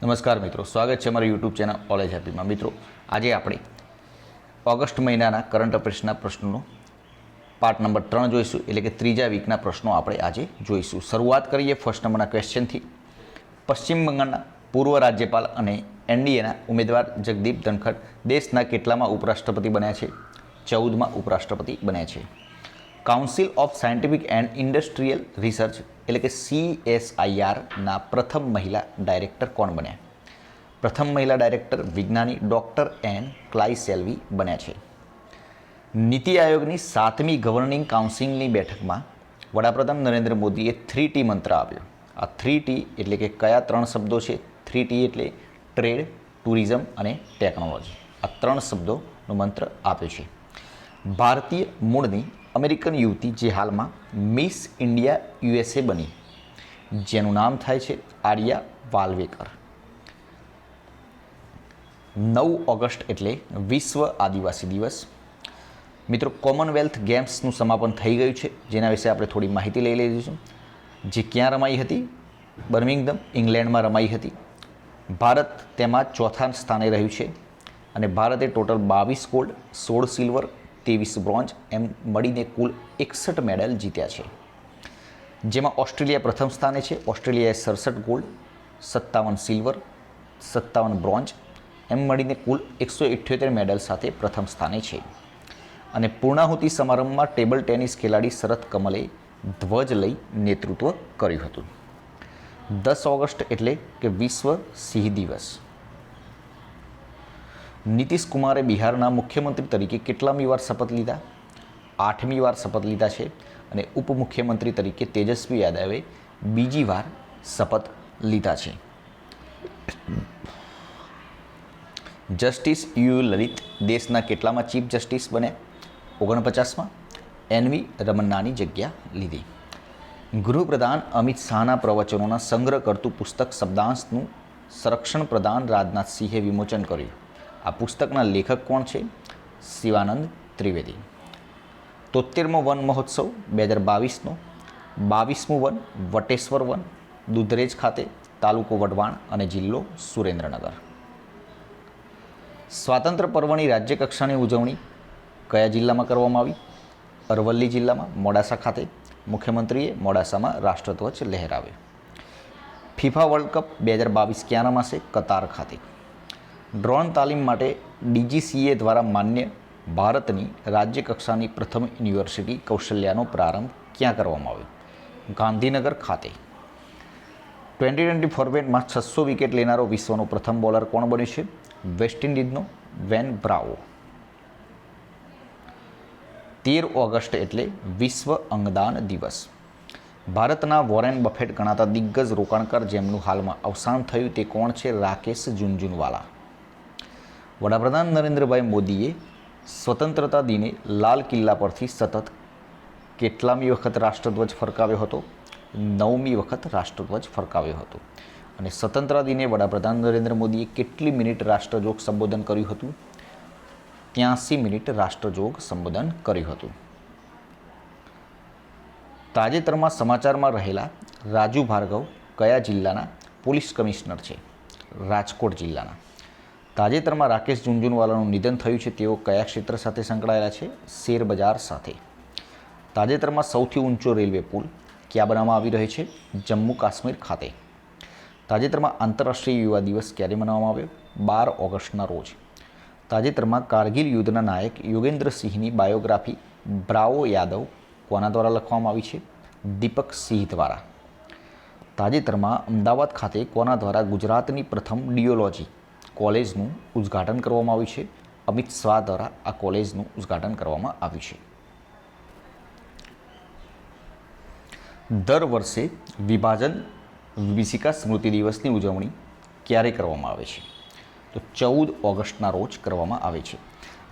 નમસ્કાર મિત્રો, સ્વાગત છે મારી યુટ્યુબ ચેનલ ઓલેજ હેપીમાં મિત્રો, આજે આપણે ઓગસ્ટ મહિનાના કરંટ અફેર્સના પ્રશ્નોનો પાર્ટ નંબર ત્રણ જોઈશું, એટલે કે ત્રીજા વીકના પ્રશ્નો આપણે આજે જોઈશું. શરૂઆત કરીએ ફર્સ્ટ નંબરના ક્વેશ્ચનથી પશ્ચિમ બંગાળના પૂર્વ રાજ્યપાલ અને એનડીએના ઉમેદવાર જગદીપ ધનખડ દેશના કેટલામાં ઉપરાષ્ટ્રપતિ બન્યા છે? ચૌદમાં ઉપરાષ્ટ્રપતિ બન્યા છે. Council of scientific and industrial research એટલે કે સીએસઆઈઆરના પ્રથમ મહિલા ડાયરેક્ટર કોણ બન્યા? પ્રથમ મહિલા ડાયરેક્ટર વિજ્ઞાની ડૉક્ટર એન ક્લાઇસેલ્વી બન્યા છે. નીતિ આયોગની સાતમી ગવર્નિંગ કાઉન્સિલની બેઠકમાં વડાપ્રધાન નરેન્દ્ર મોદીએ થ્રી ટી મંત્ર આપ્યો. આ થ્રી ટી એટલે કે કયા ત્રણ શબ્દો છે? થ્રી ટી એટલે ટ્રેડ ટુરિઝમ અને ટેકનોલોજી આ ત્રણ શબ્દોનો મંત્ર આપ્યો છે. ભારતીય મૂળની અમેરિકન યુવતી જે હાલમાં મિસ ઇન્ડિયા યુએસએ બની. જેનું નામ થાય છે આર્યા વાલ્વેકર. નવ ઓગસ્ટ એટલે વિશ્વ આદિવાસી દિવસ. મિત્રો, કોમનવેલ્થ ગેમ્સનું સમાપન થઈ ગયું છે. જેના વિશે આપણે થોડી માહિતી લઈ લઈશું. જે ક્યાં રમાઈ હતી? બર્મિંગડમ ઇંગ્લેન્ડમાં રમાઈ હતી. ભારત તેમાં ચોથા સ્થાને રહ્યું છે. અને ભારતે ટોટલ બાવીસ ગોલ્ડ, સોળ સિલ્વર ત્રેવીસ બ્રોન્ઝ એમ મળીને કુલ એકસઠ મેડલ જીત્યા છે. જેમાં ઓસ્ટ્રેલિયા પ્રથમ સ્થાને છે. ઓસ્ટ્રેલિયાએ સડસઠ ગોલ્ડ, સત્તાવન સિલ્વર, સત્તાવન બ્રોન્ઝ એમ મળીને કુલ એકસો ઇઠ્યોતેર મેડલ સાથે પ્રથમ સ્થાને છે. અને પૂર્ણાહુતિ સમારંભમાં ટેબલ ટેનિસ ખેલાડી શરત કમલે ધ્વજ લઈ નેતૃત્વ કર્યું હતું. દસ ઓગસ્ટ એટલે કે વિશ્વ સિંહ દિવસ. નીતિશ કુમારે બિહારના મુખ્યમંત્રી તરીકે કેટલામી વાર શપથ લીધા? આઠમી વાર શપથ લીધા છે અને ઉપમુખ્યમંત્રી તરીકે તેજસ્વી યાદવે બીજી વાર શપથ લીધા છે. જસ્ટિસ યુ લલિત દેશના કેટલામાં ચીફ જસ્ટિસ બન્યા? ઓગણપચાસમાં? એનવી રમન્નાની જગ્યા લીધી. ગૃહપ્રધાન અમિત શાહના પ્રવચનોના સંગ્રહ કરતું પુસ્તક શબ્દાંશનું સંરક્ષણ પ્રધાન રાજનાથ સિંહે વિમોચન કર્યું. આ પુસ્તકના લેખક કોણ છે? શિવાનંદ ત્રિવેદી. તોતેરમો વન મહોત્સવ, બે હજાર બાવીસનો. બાવીસમું વન, વટેશ્વર વન, દુધરેજ ખાતે, તાલુકો વઢવાણ અને જિલ્લો સુરેન્દ્રનગર. સ્વાતંત્ર્ય પર્વની રાજ્ય કક્ષાની ઉજવણી કયા જિલ્લામાં કરવામાં આવી? અરવલ્લી જિલ્લામાં, મોડાસા ખાતે. મુખ્યમંત્રીએ મોડાસામાં રાષ્ટ્રધ્વજ લહેરાવ્યો. ફિફા વર્લ્ડ કપ બે હજાર બાવીસ ક્યાં માસે કતાર ખાતે. ડ્રોન તાલીમ માટે ડીજીસીએ દ્વારા માન્ય ભારતની રાજ્ય કક્ષાની પ્રથમ યુનિવર્સિટી કૌશલ્યાનો પ્રારંભ ક્યાં કરવામાં આવ્યો? ગાંધીનગર ખાતે. ટ્વેન્ટી ટ્વેન્ટી ફોર્મેટમાં છસો વિકેટ લેનારો વિશ્વનો પ્રથમ બોલર કોણ બન્યો છે? વેસ્ટ ઇન્ડિઝનો વેન બ્રાવો. તેર ઓગસ્ટ એટલે વિશ્વ અંગદાન દિવસ. ભારતના વોરેન બફેટ ગણાતા દિગ્ગજ રોકાણકાર જેમનું હાલમાં અવસાન થયું તે કોણ છે? રાકેશ જુનજુનવાલા વડાપ્રધાન નરેન્દ્રભાઈ મોદીએ સ્વતંત્રતા દિને લાલ કિલ્લા પરથી સતત કેટલામી વખત રાષ્ટ્રધ્વજ ફરકાવ્યો હતો? નવમી વખત રાષ્ટ્રધ્વજ ફરકાવ્યો હતો. અને સ્વતંત્રતા દિને વડાપ્રધાન નરેન્દ્ર મોદીએ કેટલી મિનિટ રાષ્ટ્રજોગ સંબોધન કર્યું હતું? ત્યાંસી મિનિટ રાષ્ટ્રજોગ સંબોધન કર્યું હતું. તાજેતરમાં સમાચારમાં રહેલા રાજુ ભાર્ગવ કયા જિલ્લાના પોલીસ કમિશનર છે? રાજકોટ જિલ્લાના. તાજેતરમાં રાકેશ ઝુંઝુનવાલાનું નિધન થયું છે, તેઓ કયા ક્ષેત્ર સાથે સંકળાયેલા છે? શેર બજાર સાથે. તાજેતરમાં સૌથી ઊંચો રેલવે પુલ ક્યાં બનાવવામાં આવી રહ્યો છે? જમ્મુ કાશ્મીર ખાતે. તાજેતરમાં આંતરરાષ્ટ્રીય યુવા દિવસ ક્યારે મનાવવામાં આવ્યો? બાર ઓગસ્ટના રોજ. તાજેતરમાં કારગિલ યુદ્ધના નાયક યોગેન્દ્રસિંહની બાયોગ્રાફી બ્રાવો યાદવ કોના દ્વારા લખવામાં આવી છે? દીપક સિંહ દ્વારા. તાજેતરમાં અમદાવાદ ખાતે કોના દ્વારા ગુજરાતની પ્રથમ ડિયોલોજી કોલેજનું ઉદ્ઘાટન કરવામાં આવ્યું છે. અમિત શાહ દ્વારા આ કોલેજનું ઉદ્ઘાટન કરવામાં આવ્યું છે. દર વર્ષે વિભાજન વિભિષિકા સ્મૃતિ દિવસની ઉજવણી ક્યારે કરવામાં આવે છે? તો ચૌદ ઓગસ્ટના રોજ કરવામાં આવે છે.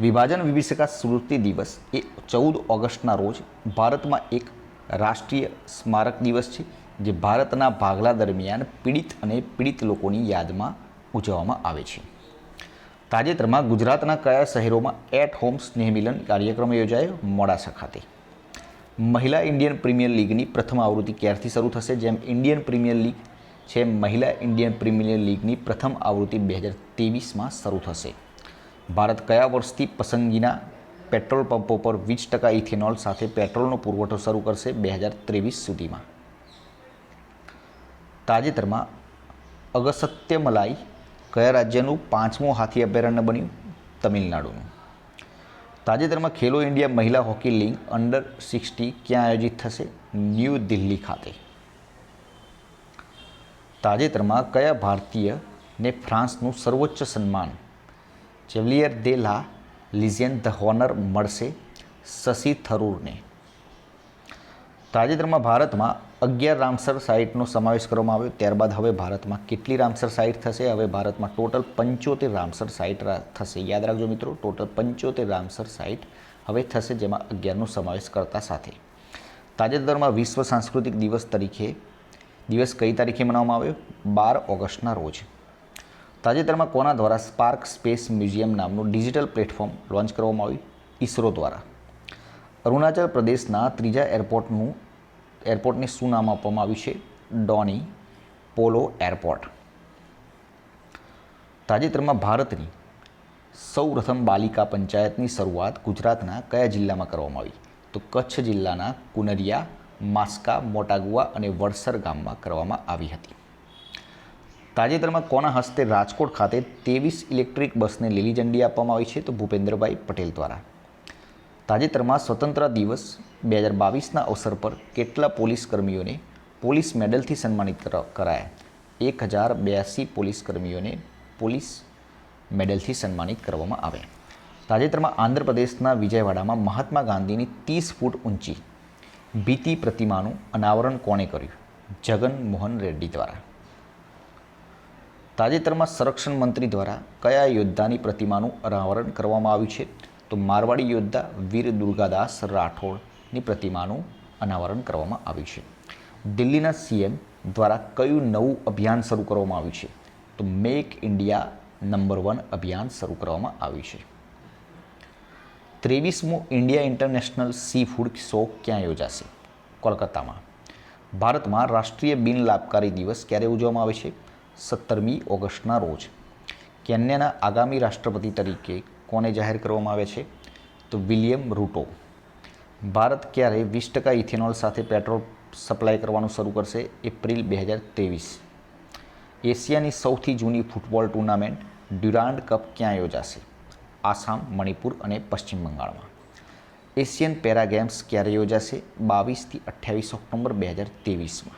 વિભાજન વિભિષિકા સ્મૃતિ દિવસ એ ચૌદ ઓગસ્ટના રોજ ભારતમાં એક રાષ્ટ્રીય સ્મારક દિવસ છે, જે ભારતના ભાગલા દરમિયાન પીડિત અને પીડિત લોકોની યાદમાં ઉજવવામાં આવે છે. તાજેતરમાં ગુજરાતના કયા શહેરોમાં એટ હોમ સ્નેહમિલન કાર્યક્રમ યોજાયો? મોડાસા ખાતે. મહિલા ઇન્ડિયન પ્રીમિયર લીગની પ્રથમ આવૃત્તિ ક્યારથી શરૂ થશે? જેમ ઇન્ડિયન પ્રીમિયર લીગ છે, મહિલા ઇન્ડિયન પ્રીમિયર લીગની પ્રથમ આવૃત્તિ બે હજાર ત્રેવીસમાં શરૂ થશે. ભારત કયા વર્ષથી પસંદગીના પેટ્રોલ પંપો પર વીસ ટકા ઇથેનોલ સાથે પેટ્રોલનો પુરવઠો શરૂ કરશે બે હજાર ત્રેવીસ સુધીમાં? તાજેતરમાં અગસત્ય મલાઈ કયા રાજ્યનું પાંચમું હાથી અભયારણ્ય બન્યું? તમિલનાડુનું. તાજેતરમાં ખેલો ઇન્ડિયા મહિલા હોકી લીગ અંડર સિક્સટી ક્યાં આયોજિત થશે? ન્યૂ દિલ્હી ખાતે. તાજેતરમાં કયા ભારતીયને ફ્રાન્સનું સર્વોચ્ચ સન્માન? ચેવલિયર દે લા, લિઝિયન ધ હોનર મળશે શશી થરૂરને. તાજેતરમાં ભારતમાં અગિયાર રામસર સાઇટનો સમાવેશ કરવામાં આવ્યો. ત્યારબાદ હવે ભારતમાં કેટલી રામસર સાઇટ થશે? હવે ભારતમાં ટોટલ પંચોતેર રામસર સાઇટ થશે. યાદ રાખજો મિત્રો, ટોટલ પંચોતેર રામસર સાઇટ હવે થશે જેમાં અગિયારનો સમાવેશ કરતા સાથે. તાજેતરમાં વિશ્વ સાંસ્કૃતિક દિવસ તરીકે, દિવસ કઈ તારીખે મનાવવામાં આવ્યો? બાર ઓગસ્ટના રોજ. તાજેતરમાં કોના દ્વારા સ્પાર્ક સ્પેસ મ્યુઝિયમ નામનું ડિજિટલ પ્લેટફોર્મ લોન્ચ કરવામાં આવ્યું? ઇસરો દ્વારા. અરુણાચલ પ્રદેશના ત્રીજા એરપોર્ટનું, એરપોર્ટને શું નામ આપવામાં આવ્યું છે? ડોની પોલો એરપોર્ટ. તાજેતરમાં ભારતની સૌપ્રથમ બાલિકા પંચાયતની શરૂઆત ગુજરાતના કયા જિલ્લામાં કરવામાં આવી? તો કચ્છ જિલ્લાના કુનરિયા, માસ્કા મોટાગુવા અને વડસર ગામમાં કરવામાં આવી હતી. તાજેતરમાં કોના હસ્તે રાજકોટ ખાતે ત્રેવીસ ઇલેક્ટ્રિક બસને લીલી ઝંડી આપવામાં આવી છે? તો ભૂપેન્દ્રભાઈ પટેલ દ્વારા. તાજેતરમાં સ્વતંત્ર દિવસ બે હજાર બાવીસના અવસર પર કેટલા પોલીસ કર્મીઓને પોલીસ મેડલથી સન્માનિત કરાયા? એક હજાર બ્યાસી પોલીસ કર્મીઓને પોલીસ મેડલથી સન્માનિત કરવામાં આવ્યા. તાજેતરમાં આંધ્રપ્રદેશના વિજયવાડામાં મહાત્મા ગાંધીની ત્રીસ ફૂટ ઊંચી ભીતિ પ્રતિમાનું અનાવરણ કોણે કર્યું? જગન મોહન રેડ્ડી દ્વારા. તાજેતરમાં સંરક્ષણ મંત્રી દ્વારા કયા યોદ્ધાની પ્રતિમાનું અનાવરણ કરવામાં આવ્યું છે? તો મારવાડી યોદ્ધા વીર દુર્ગાદાસ રાઠોડની પ્રતિમાનું અનાવરણ કરવામાં આવ્યું છે. દિલ્હીના સીએમ દ્વારા કયું નવું અભિયાન શરૂ કરવામાં આવ્યું છે? તો મેક ઇન્ડિયા નંબર વન અભિયાન શરૂ કરવામાં આવ્યું છે. ત્રેવીસમું India international sea food show ક્યાં યોજાશે? કોલકાતામાં. ભારતમાં રાષ્ટ્રીય બિન લાભકારી દિવસ ક્યારે ઉજવવામાં આવે છે? સત્તરમી ઓગસ્ટના રોજ. કેન્યાના આગામી રાષ્ટ્રપતિ તરીકે કોને જાહેર કરવામાં આવે છે? તો વિલિયમ રૂટો. ભારત ક્યારે વીસ ટકા ઇથેનોલ સાથે પેટ્રોલ સપ્લાય કરવાનું શરૂ કરશે? એપ્રિલ બે હજાર ત્રેવીસ. એશિયાની સૌથી જૂની ફૂટબોલ ટુર્નામેન્ટ ડ્યુરાન્ડ કપ ક્યાં યોજાશે? આસામ, મણિપુર અને પશ્ચિમ બંગાળમાં. એશિયન પેરા ગેમ્સ ક્યારે યોજાશે? બાવીસથી અઠ્યાવીસ ઓક્ટોબર બે હજાર ત્રેવીસમાં.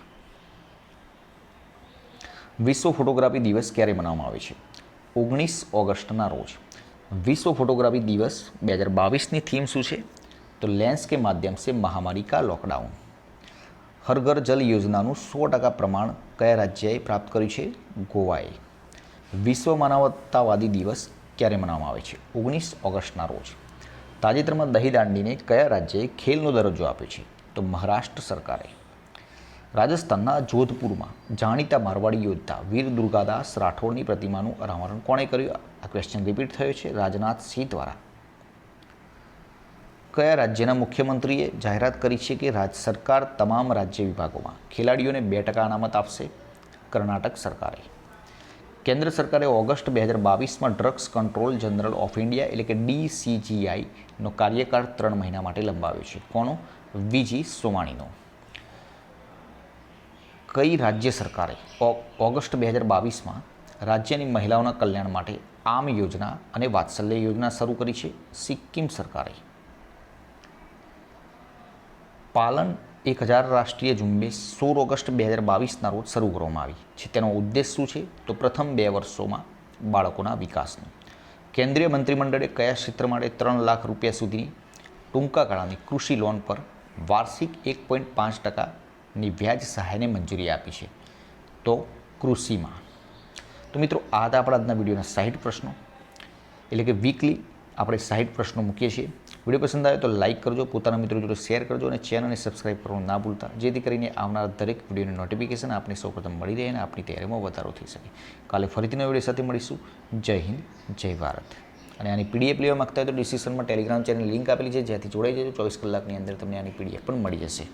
વિશ્વ ફોટોગ્રાફી દિવસ ક્યારે મનાવવામાં આવે છે? ઓગણીસ ઓગસ્ટના રોજ. વિશ્વ ફોટોગ્રાફી દિવસ બે હજાર બાવીસની થીમ શું છે? તો લેન્સ કે માધ્યમ સે મહામારી કા લોકડાઉન. હર ઘર જલ યોજનાનું સો ટકા પ્રમાણ કયા રાજ્યએ પ્રાપ્ત કર્યું છે? ગોવાએ. વિશ્વ માનવતાવાદી દિવસ ક્યારે મનાવવામાં આવે છે? ઓગણીસ ઓગસ્ટના રોજ. તાજેતરમાં દહીં દાંડીને કયા રાજ્યએ ખેલનો દરજ્જો આપ્યો છે? તો મહારાષ્ટ્ર સરકારે. રાજસ્થાનના જોધપુરમાં જાણીતા મારવાડી યોદ્ધા વીર દુર્ગાદાસ રાઠોડની પ્રતિમાનું અનાવરણ કોણે કર્યું? આ ક્વેશ્ચન રિપીટ થયો છે રાજનાથ સિંહ દ્વારા. કયા રાજ્યના મુખ્યમંત્રીએ જાહેરાત કરી છે કે રાજ્ય સરકાર તમામ રાજ્ય વિભાગોમાં ખેલાડીઓને બે ટકા અનામત આપશે? કર્ણાટક સરકારે. કેન્દ્ર સરકારે ઓગસ્ટ બે હજાર બાવીસમાં drugs control general of India એટલે કે ડીસીજીઆઈનો કાર્યકાળ ત્રણ મહિના માટે લંબાવ્યો છે. કોનો? વીજી સોમાણીનો. કઈ રાજ્ય સરકારે ઓગસ્ટ બે હજાર બાવીસમાં રાજ્યની મહિલાઓના કલ્યાણ માટે આમ યોજના અને વાત્સલ્ય યોજના શરૂ કરી છે? સિક્કિમ સરકારે. પાલન એક હજાર રાષ્ટ્રીય ઝુંબેશ સોળ ઓગસ્ટ બે હજાર બાવીસના રોજ શરૂ કરવામાં આવી છે. તેનો ઉદ્દેશ શું છે? તો પ્રથમ બે વર્ષોમાં બાળકોના વિકાસનો. કેન્દ્રીય મંત્રીમંડળે કયા ક્ષેત્ર માટે ત્રણ લાખ રૂપિયા સુધીની ટૂંકા ગાળાની કૃષિ લોન પર વાર્ષિક એક પોઈન્ટ પાંચ ટકાની વ્યાજ સહાયને મંજૂરી આપી છે. તો કૃષિમાં. તો મિત્રો, આ હતા આપણા આજના વિડીયોના સાહીઠ પ્રશ્નો. એટલે કે વીકલી આપણે સાહીઠ પ્રશ્નો મૂકીએ છીએ. વીડિયો પસંદ આવે તો લાઇક કરજો, પોતાના મિત્રો જોડે શેર કરજો અને ચેનલને સબસ્ક્રાઇબ કરવાનું ના ભૂલતા. જેથી કરીને આવનાર દરેક વિડીયોની નોટિફિકેશન આપને સૌપ્રથમ મળી રહે અને આપણી તૈયારીમાં વધારો થઈ શકે. કાલે ફરીથી નવા વીડિયો સાથે મળીશું. જય હિન્દ, જય ભારત. અને આની પીડીએફ લેવા માગતા હોય તો ડિસ્ક્રિપ્શનમાં ટેલિગ્રામ ચેનલ લિંક આપેલી છે. જ્યાંથી જોડાઈ જજો. ચોવીસ કલાકની અંદર તમને આની પીડીએફ પણ મળી જશે.